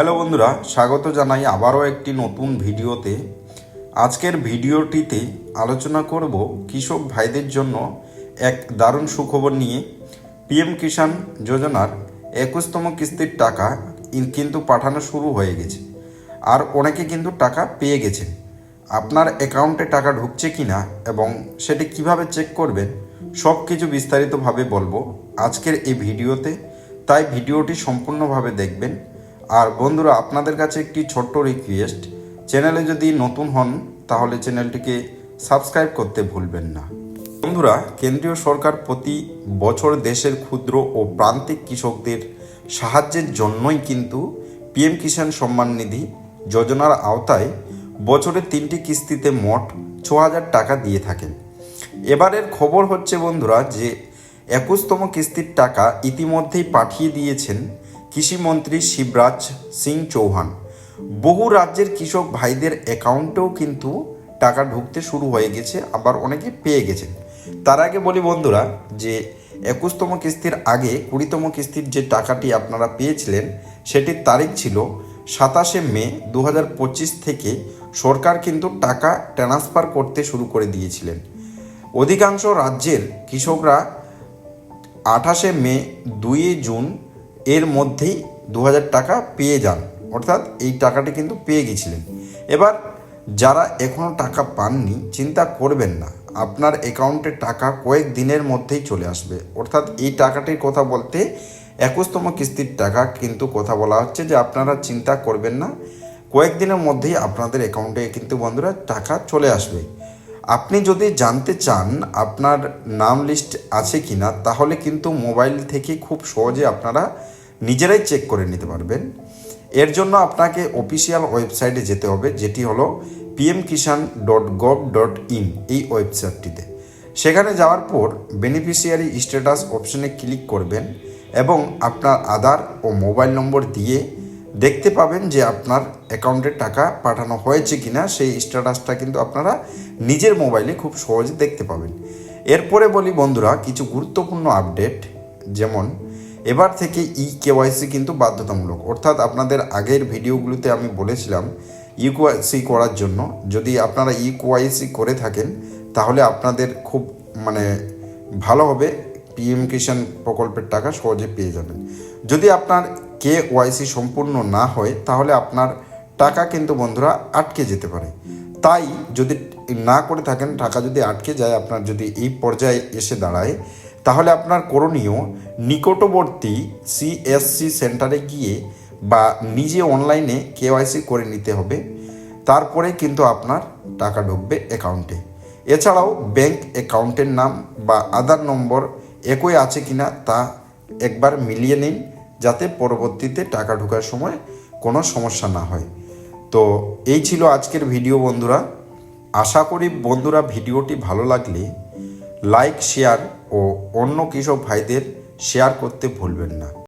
Hello বন্ধুরা, স্বাগত জানাই আবারও একটি নতুন ভিডিওতে। আজকের ভিডিওটিতে আলোচনা করব কৃষক ভাইদের জন্য এক দারুণ সুখবর নিয়ে। পিএম কিষাণ যোজনার একুশতম কিস্তির টাকা কিন্তু পাঠানো শুরু হয়ে গেছে। আর অনেকে কিন্তু টাকা পেয়ে গেছেন আপনার অ্যাকাউন্টে টাকা ঢুকছে কি না এবং সেটি কীভাবে চেক করবেন সব কিছু বিস্তারিতভাবে বলব আজকের এই ভিডিওতে। তাই ভিডিওটি সম্পূর্ণভাবে দেখবেন। আর বন্ধুরা, আপনাদের কাছে একটি ছোট্ট রিকোয়েস্ট চ্যানেলে যদি নতুন হন, তাহলে চ্যানেলটিকে সাবস্ক্রাইব করতে ভুলবেন না। বন্ধুরা, কেন্দ্রীয় সরকার প্রতি বছর দেশের ক্ষুদ্র ও প্রান্তিক কৃষকদের সাহায্যের জন্যই কিন্তু পিএম কিষাণ সম্মান নিধি যোজনার আওতায় বছরে তিনটি কিস্তিতে মোট ছ হাজার টাকা দিয়ে থাকেন। এবারের খবর হচ্ছে, বন্ধুরা, যে একুশতম কিস্তির টাকা ইতিমধ্যেই পাঠিয়ে দিয়েছেন কৃষিমন্ত্রী শিবরাজ সিং চৌহান। বহু রাজ্যের কৃষক ভাইদের অ্যাকাউন্টেও কিন্তু টাকা ঢুকতে শুরু হয়ে গেছে, আবার অনেকে পেয়ে গেছেন। তার আগে বলি বন্ধুরা যে একুশতম কিস্তির আগে কুড়িতম কিস্তির যে টাকাটি আপনারা পেয়েছিলেন, সেটির তারিখ ছিল সাতাশে মে দু হাজার পঁচিশ থেকে সরকার কিন্তু টাকা ট্রান্সফার করতে শুরু করে দিয়েছিলেন। অধিকাংশ রাজ্যের কৃষকরা আঠাশে মে দুই জুন এর মধ্যেই দু হাজার টাকা পেয়ে যান। অর্থাৎ এই টাকাটি কিন্তু পেয়ে গেছিলেন। এবার যারা এখনও টাকা পাননি, চিন্তা করবেন না। আপনার অ্যাকাউন্টে টাকা কয়েক দিনের মধ্যেই চলে আসবে। অর্থাৎ এই টাকাটির কথা বলতে একুশতম কিস্তির টাকা কিন্তু কথা বলা হচ্ছে যে আপনারা চিন্তা করবেন না। কয়েকদিনের মধ্যেই আপনাদের অ্যাকাউন্টে কিন্তু বন্ধুরা টাকা চলে আসবে। আপনি যদি জানতে চান আপনার নাম লিস্ট আছে কি না তাহলে কিন্তু মোবাইল থেকে খুব সহজে আপনারা নিজেরাই চেক করে নিতে পারবেন। এর জন্য আপনাকে অফিসিয়াল ওয়েবসাইটে যেতে হবে, যেটি হলো PM Kisan dot gov dot in এই ওয়েবসাইটটিতে। সেখানে যাওয়ার পর বেনিফিশিয়ারি স্ট্যাটাস অপশনে ক্লিক করবেন এবং আপনার আধার ও মোবাইল নম্বর দিয়ে দেখতে পাবেন যে আপনার অ্যাকাউন্টে টাকা পাঠানো হয়েছে কিনা, সেই স্ট্যাটাসটা কিন্তু আপনারা নিজের মোবাইলে খুব সহজে দেখতে পাবেন। এরপরে বলি বন্ধুরা, কিছু গুরুত্বপূর্ণ আপডেট, যেমন এবার থেকে ই কেওয়াইসি কিন্তু বাধ্যতামূলক। অর্থাৎ আপনাদের আগের ভিডিওগুলোতে আমি বলেছিলাম ই কেওয়াইসি করার জন্য, যদি আপনারা ই কেওয়াইসি করে থাকেন, তাহলে আপনাদের খুব মানে ভালো হবে। পিএম কিষাণ প্রকল্পের টাকা সহজে পেয়ে যাবেন। যদি আপনার কে ওয়াইসি সম্পূর্ণ না হয়, তাহলে আপনার টাকা কিন্তু বন্ধুরা আটকে যেতে পারে। তাই যদি না করে থাকেন, টাকা যদি আটকে যায়, আপনার যদি এই পর্যায়ে এসে দাঁড়ায়, তাহলে আপনার করণীয় নিকটবর্তী সিএসসি সেন্টারে গিয়ে বা নিজে অনলাইনে কেওয়াইসি করে নিতে হবে। তারপরে কিন্তু আপনার টাকা ঢুকবে অ্যাকাউন্টে। এছাড়াও ব্যাংক অ্যাকাউন্টের নাম বা আধার নম্বর একই আছে কিনা তা একবার মিলিয়ে নিন। যাতে পরবর্তীতে টাকা ঢোকার সময় কোনো সমস্যা না হয়। তো এই ছিল আজকের ভিডিও বন্ধুরা। আশা করি বন্ধুরা ভিডিওটি ভালো লাগলে লাইক, শেয়ার ও অন্য কৃষক ভাইদের শেয়ার করতে ভুলবেন না।